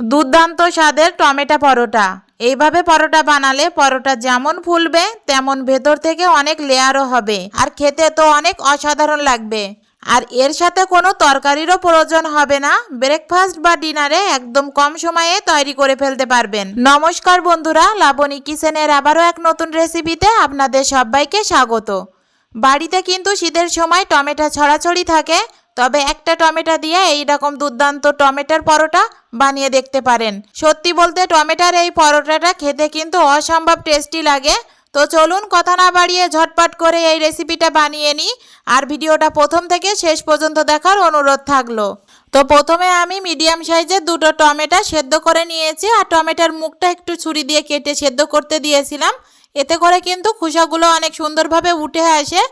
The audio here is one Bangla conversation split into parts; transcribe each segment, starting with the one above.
দুর্দান্ত স্বাদের টমেটো পরোটা। এইভাবে পরোটা বানালে পরোটা যেমন ফুলবে, তেমন ভেতর থেকে অনেক লেয়ারও হবে। আর খেতে তো অনেক অসাধারণ লাগবে। আর এর সাথে কোনো তরকারিরও প্রয়োজন হবে না। ব্রেকফাস্ট বা ডিনারে একদম কম সময়ে তৈরি করে ফেলতে পারবেন। নমস্কার বন্ধুরা, লাবণী কিচেনের আবারও এক নতুন রেসিপিতে আপনাদের সবাইকে স্বাগত। বাড়িতে কিন্তু শীতের সময় টমেটো ছড়াছড়ি থাকে। তবে একটা টমেটো দিয়ে এই রকম দুর্দান্ত টমেটোর পরোটা বানিয়ে দেখতে পারেন। সত্যি বলতে টমেটোর এই পরোটাটা খেতে কিন্তু অসম্ভব টেস্টি লাগে। তো চলুন কথা না বাড়িয়ে ঝটপট করে এই রেসিপিটা বানিয়ে নিই। আর ভিডিওটা প্রথম থেকে শেষ পর্যন্ত দেখার অনুরোধ থাকল। তো প্রথমে আমি মিডিয়াম সাইজের দুটো টমেটো সেদ্ধ করে নিয়েছি। আর টমেটোর মুখটা একটু ছুরি দিয়ে কেটে সেদ্ধ করতে দিয়েছিলাম। এতে করে কিন্তু খোসাগুলো অনেক সুন্দরভাবে উঠে আসে।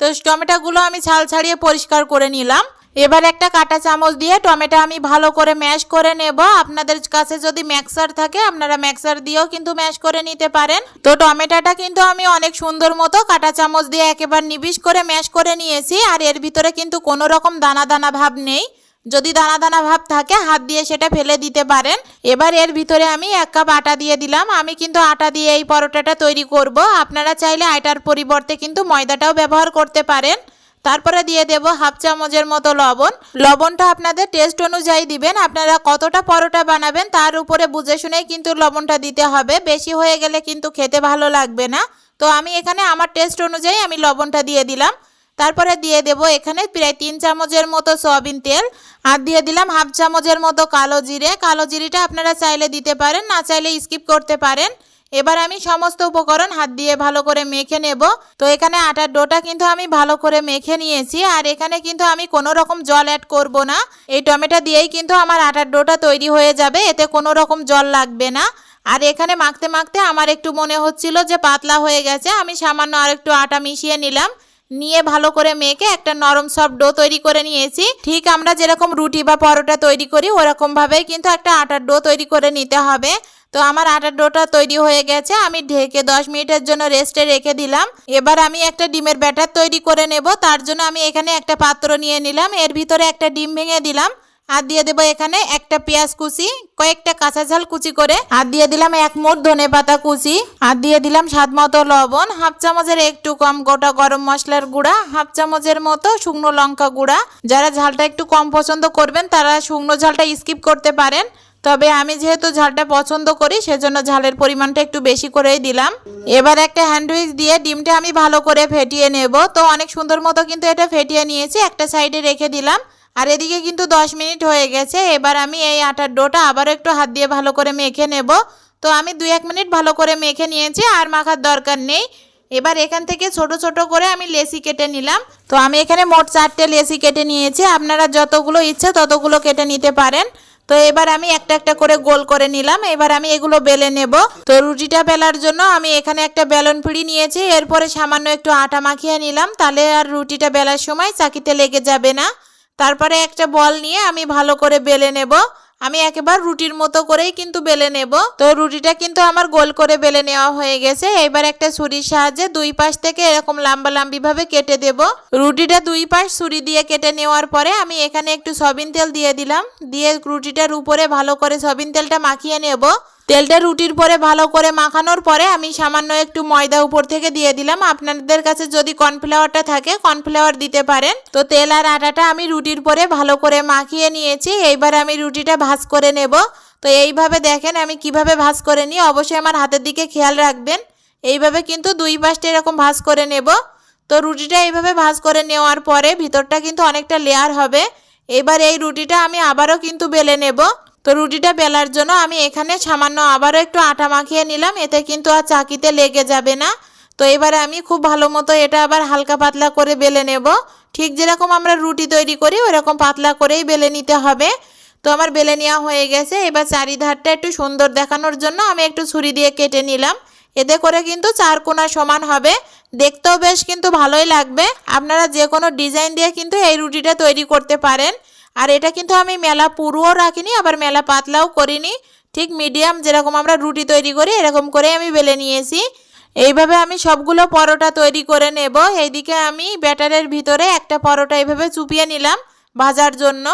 তো টমেটোগুলো আমি ছাল ছাড়িয়ে পরিষ্কার করে নিলাম। এবার একটা কাঁটা চামচ দিয়ে টমেটো আমি ভালো করে ম্যাশ করে নেব। আপনাদের কাছে যদি ম্যাক্সার থাকে, আপনারা ম্যাক্সার দিয়েও কিন্তু ম্যাশ করে নিতে পারেন। তো টমেটোটা কিন্তু আমি অনেক সুন্দর মতো কাঁটা চামচ দিয়ে একেবারে নিবিশ করে ম্যাশ করে নিয়েছি, আর এর ভিতরে কিন্তু কোনো রকম দানা দানা ভাব নেই। যদি দানা দানা ভাব থাকে, হাত দিয়ে সেটা ফেলে দিতে পারেন। এবার এর ভিতরে আমি এক কাপ আটা দিয়ে দিলাম। আমি কিন্তু আটা দিয়ে এই পরোটাটা তৈরি করব। আপনারা চাইলে আটার পরিবর্তে কিন্তু ময়দাটাও ব্যবহার করতে পারেন। তারপরে দিয়ে দেব হাফ চামচের মতো লবণ। লবণটা আপনাদের টেস্ট অনুযায়ী দিবেন। আপনারা কতটা পরোটা বানাবেন তার উপরে বুঝে শুনেই কিন্তু লবণটা দিতে হবে। বেশি হয়ে গেলে কিন্তু খেতে ভালো লাগবে না। তো আমি এখানে আমার টেস্ট অনুযায়ী আমি লবণটা দিয়ে দিলাম। তারপরে দিয়ে দেব এখানে প্রায় তিন চামচের মতো সয়াবিন তেল। আর দিয়ে দিলাম হাফ চামচের মতো কালো জিরে। কালো জিরিটা আপনারা চাইলে দিতে পারেন, না চাইলে স্কিপ করতে পারেন। এবার আমি সমস্ত উপকরণ হাত দিয়ে ভালো করে মেখে নেব। তো এখানে আটার ডোটা কিন্তু আমি ভালো করে মেখে নিয়েছি আর এখানে কিন্তু আমি কোনো রকম জল অ্যাড করব না। এই টমেটো দিয়েই কিন্তু আমার আটার ডোটা তৈরি হয়ে যাবে, এতে কোনো রকম জল লাগবে না। আর এখানে মাখতে মাখতে আমার একটু মনে হচ্ছিল যে পাতলা হয়ে গেছে, আমি সামান্য আর একটু আটা মিশিয়ে নিলাম। নিয়ে ভালো করে মেখে একটা নরম সফট ডো তৈরি করে নিয়েছি। ঠিক আমরা যেরকম রুটি বা পরোটা তৈরি করি ওরকম ভাবেই কিন্তু একটা আটার ডো তৈরি করে নিতে হবে। তো আমার আটার ডোটা তৈরি হয়ে গেছে, আমি ঢেকে দশ মিনিটের জন্য রেস্টে রেখে দিলাম। এবার আমি একটা ডিমের ব্যাটার তৈরি করে নেব, তার জন্য আমি এখানে একটা পাত্র নিয়ে নিলাম, এর ভিতরে একটা ডিম ভেঙে দিলাম। আর দিয়ে দেবো এখানে একটা পেঁয়াজ কুচি, কয়েকটা কাঁচা ঝাল কুচি করে। আর দিয়ে দিলাম এক মোট ধনে পাতা কুচি। আর দিয়ে দিলাম স্বাদ মতো লবণ, হাফ চামচের একটু কম গোটা গরম মশলার গুঁড়া, হাফ চামচের মতো শুকনো লঙ্কা গুঁড়া। যারা ঝালটা একটু কম পছন্দ করবেন, তারা শুকনো ঝালটা স্কিপ করতে পারেন। তবে আমি যেহেতু ঝালটা পছন্দ করি, সেজন্য ঝালের পরিমাণটা একটু বেশি করেই দিলাম। এবার একটা হ্যান্ডউইচ দিয়ে ডিমটা আমি ভালো করে ফেটিয়ে নেব। তো অনেক সুন্দর মতো কিন্তু এটা ফেটিয়ে নিয়েছি, একটা সাইডে রেখে দিলাম। আর এদিকে কিন্তু দশ মিনিট হয়ে গেছে, এবার আমি এই আটার ডোটা আবারও একটু হাত দিয়ে ভালো করে মেখে নেব। তো আমি দুই এক মিনিট ভালো করে মেখে নিয়েছি, আর মাখার দরকার নেই। এবার এখান থেকে ছোট ছোট করে আমি লেসি কেটে নিলাম। তো আমি এখানে মোট চারটে লেসি কেটে নিয়েছি, আপনারা যতগুলো ইচ্ছে ততগুলো কেটে নিতে পারেন। তো এবার আমি একটা একটা করে গোল করে নিলাম। এবার আমি এগুলো বেলে নেব। তো রুটিটা বেলার জন্য আমি এখানে একটা বেলন পিড়ি নিয়েছি। এরপরে সামান্য একটু আটা মাখিয়ে নিলাম। তাহলে আর রুটিটা বেলার সময় চাকিতে লেগে যাবে না। তারপরে একটা বল নিয়ে আমি ভালো করে বেলে নেব। আমি একেবার রুটির মতো করেই কিন্তু বেলে নেব। তো রুটিটা কিন্তু আমার গোল করে বেলে নেওয়া হয়ে গেছে। এবার একটা ছুরির সাহায্যে দুই পাশ থেকে এরকম লম্বা লাম্বি ভাবে কেটে দেব। রুটিটা দুই পাশ ছুরি দিয়ে কেটে নেওয়ার পরে আমি এখানে একটু সবিন তেল দিয়ে দিলাম। দিয়ে রুটিটার উপরে ভালো করে সবিন তেলটা মাখিয়ে নেব। তেলটা রুটির পরে ভালো করে মাখানোর পরে আমি সামান্য একটু ময়দা উপর থেকে দিয়ে দিলাম। আপনাদের কাছে যদি কর্নফ্লাওয়ারটা থাকে, কর্নফ্লাওয়ার দিতে পারেন। তো তেল আর আটাটা আমি রুটির পরে ভালো করে মাখিয়ে নিয়েছি। এইবার আমি রুটিটা ভাজ করে নেব। তো এইভাবে দেখেন আমি কীভাবে ভাজ করে নিই। অবশ্যই আমার হাতের দিকে খেয়াল রাখবেন। এইভাবে কিন্তু দুই পাশটা এরকম ভাজ করে নেব। তো রুটিটা এইভাবে ভাজ করে নেওয়ার পরে ভিতরটা কিন্তু অনেকটা লেয়ার হবে। এবার এই রুটিটা আমি আবারও কিন্তু বেলে নেব। তো রুটিটা বেলার জন্য আমি এখানে সামান্য আবারও একটু আটা মাখিয়ে নিলাম, এতে কিন্তু আর চাকিতে লেগে যাবে না। তো এবারে আমি খুব ভালো মতো এটা আবার হালকা পাতলা করে বেলে নেব। ঠিক যেরকম আমরা রুটি তৈরি করি, ওরকম পাতলা করেই বেলে নিতে হবে। তো আমার বেলে নেওয়া হয়ে গেছে। এবার চারিধারটা একটু সুন্দর দেখানোর জন্য আমি একটু ছুরি দিয়ে কেটে নিলাম। এতে করে কিন্তু চার কোনা সমান হবে। দেখতেও বেশ কিন্তু ভালোই লাগবে। আপনারা যে কোনো ডিজাইন দিয়ে কিন্তু এই রুটিটা তৈরি করতে পারেন। আর এটা কিন্তু আমি মেলা পুরোও রাখিনি, আবার মেলা পাতলাও করিনি। ঠিক মিডিয়াম যেরকম আমরা রুটি তৈরি করি, এরকম করে আমি বেলে নিয়েছি। এইভাবে আমি সবগুলো পরোটা তৈরি করে নেব। এইদিকে আমি ব্যাটারের ভিতরে একটা পরোটা এইভাবে চুপিয়ে নিলাম ভাজার জন্য।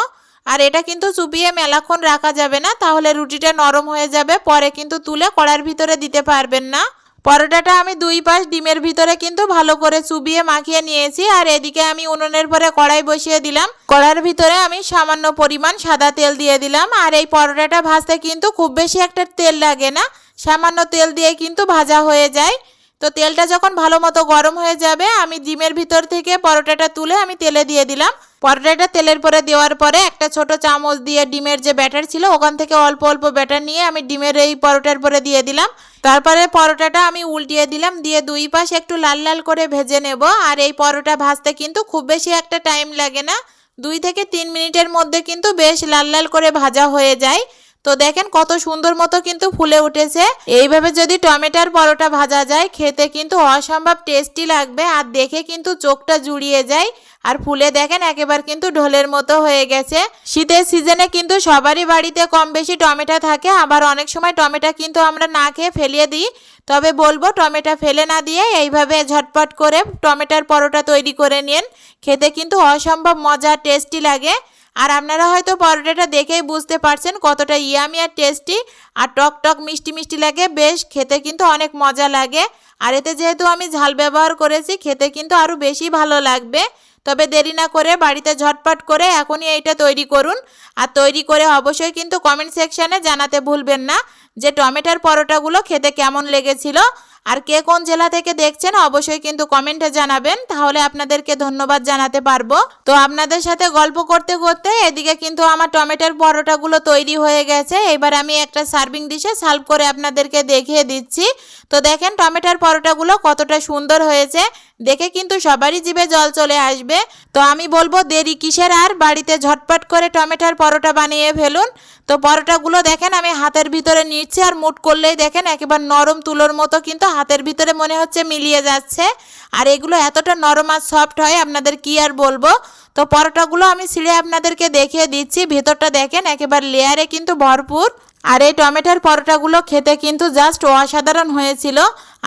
আর এটা কিন্তু চুপিয়ে মেলাক্ষণ রাখা যাবে না, তাহলে রুটিটা নরম হয়ে যাবে, পরে কিন্তু তুলে কড়ার ভিতরে দিতে পারবেন না। পরোটাটা আমি দুই পাশ ডিমের ভিতরে কিন্তু ভালো করে চুবিয়ে মাখিয়ে নিয়েছি, আর এদিকে আমি উনুনের পরে কড়াই বসিয়ে দিলাম। কড়ার ভিতরে আমি সামান্য পরিমাণ সাদা তেল দিয়ে দিলাম, আর এই পরোটাটা ভাজতে কিন্তু খুব বেশি একটা তেল লাগে না। সামান্য তেল দিয়ে কিন্তু ভাজা হয়ে যায়। তো তেলটা যখন ভালো মতো গরম হয়ে যাবে, আমি ডিমের ভিতর থেকে পরোটাটা তুলে আমি তেলে দিয়ে দিলাম। পরোটাটা তেলের পরে দেওয়ার পরে একটা ছোট চামচ দিয়ে ডিমের যে ব্যাটার ছিল, ওখান থেকে অল্প অল্প ব্যাটার নিয়ে আমি ডিমের এই পরোটার পরে দিয়ে দিলাম। তারপরে পরোটাটা আমি উল্টিয়ে দিলাম, দিয়ে দুই পাশ একটু লাল লাল করে ভেজে নেব। আর এই পরোটা ভাজতে কিন্তু খুব বেশি একটা টাইম লাগে না। দুই থেকে তিন মিনিটের মধ্যে কিন্তু বেশ লাল লাল করে ভাজা হয়ে যায়। তো দেখেন কত সুন্দর মতো কিন্তু ফুলে উঠেছে। এইভাবে যদি টমেটোর পরোটা ভাজা যায়, খেতে কিন্তু অসম্ভব টেস্টি লাগবে। আর দেখে কিন্তু চোখটা জুড়িয়ে যায়। আর ফুলে দেখেন একেবারে কিন্তু ঢোলের মতো হয়ে গেছে। শীতের সিজনে কিন্তু সবারই বাড়িতে কম বেশি টমেটো থাকে, আবার অনেক সময় টমেটো কিন্তু আমরা না খেয়ে ফেলিয়ে দিই। তবে বলব টমেটো ফেলে না দিয়ে এইভাবে ঝটপট করে টমেটোর পরোটা তৈরি করে নিন। খেতে কিন্তু অসম্ভব মজা, টেস্টি লাগে। আর আপনারা হয়তো পরোটাটা দেখেই বুঝতে পারছেন কতটা ইয়ামি আর টেস্টি। আর টক টক মিষ্টি মিষ্টি লাগে, বেশ খেতে কিন্তু অনেক মজা লাগে। আর এতে যেহেতু আমি ঝাল ব্যবহার করেছি, খেতে কিন্তু আরও বেশি ভালো লাগবে। তবে দেরি না করে বাড়িতে ঝটপট করে এখনই এইটা তৈরি করুন। আর তৈরি করে অবশ্যই কিন্তু কমেন্ট সেকশানে জানাতে ভুলবেন না যে টমেটোর পরোটাগুলো খেতে কেমন লেগেছিল। আর কে কোন জেলা থেকে দেখছেন অবশ্যই কিন্তু কমেন্টে জানাবেন। তাহলে আপনাদেরকে ধন্যবাদ জানাতে পারব। তো আপনাদের সাথে গল্প করতে করতে এদিকে কিন্তু আমার টমেটোর পরোটাগুলো তৈরি হয়ে গেছে। এবার আমি একটা সার্ভিং ডিশে সার্ভ করে আপনাদেরকে দেখিয়ে দিচ্ছি। তো দেখেন টমেটোর পরোটাগুলো কতটা সুন্দর হয়েছে। দেখে কিন্তু সবারই জিভে জল চলে আসবে। তো আমি বলব দেরি কিসের আর? বাড়িতে ঝটপট করে টমেটোর পরোটা বানিয়ে ফেলুন। তো পরোটাগুলো দেখেন আমি হাতের ভিতরে নিচ্ছি আর মুট করলেই দেখেন একেবারে নরম তুলোর মতো কিন্তু হাতের ভিতরে মনে হচ্ছে মিলিয়ে যাচ্ছে। আর এগুলো এতটা নরম আর সফট হয়, আপনাদের কি আর বলব? তো পরোটাগুলো আমি ছিঁড়ে আপনাদেরকে দেখিয়ে দিচ্ছি। ভেতরটা দেখেন, একেবারে লেয়ারে কিন্তু ভরপুর। আর এই টমেটোর পরোটাগুলো খেতে কিন্তু জাস্ট অসাধারণ হয়েছিল।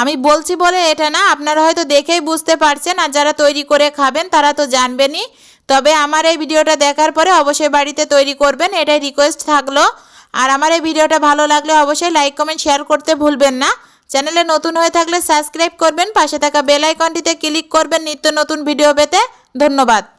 আমি বলছি বলে এটা না, আপনারা হয়তো দেখেই বুঝতে পারছেন আর যারা তৈরি করে খাবেন তারা তো জানবেনই। তবে আমার এই ভিডিওটা দেখার পরে অবশ্যই বাড়িতে তৈরি করবেন, এটাই রিকোয়েস্ট থাকল। আর আমার এই ভিডিওটা ভালো লাগলে অবশ্যই লাইক কমেন্ট শেয়ার করতে ভুলবেন না। চ্যানেলে নতুন হয়ে থাকলে সাবস্ক্রাইব করবেন, পাশে থাকা বেল আইকনটিতে ক্লিক করবেন নিত্য নতুন ভিডিও পেতে। ধন্যবাদ।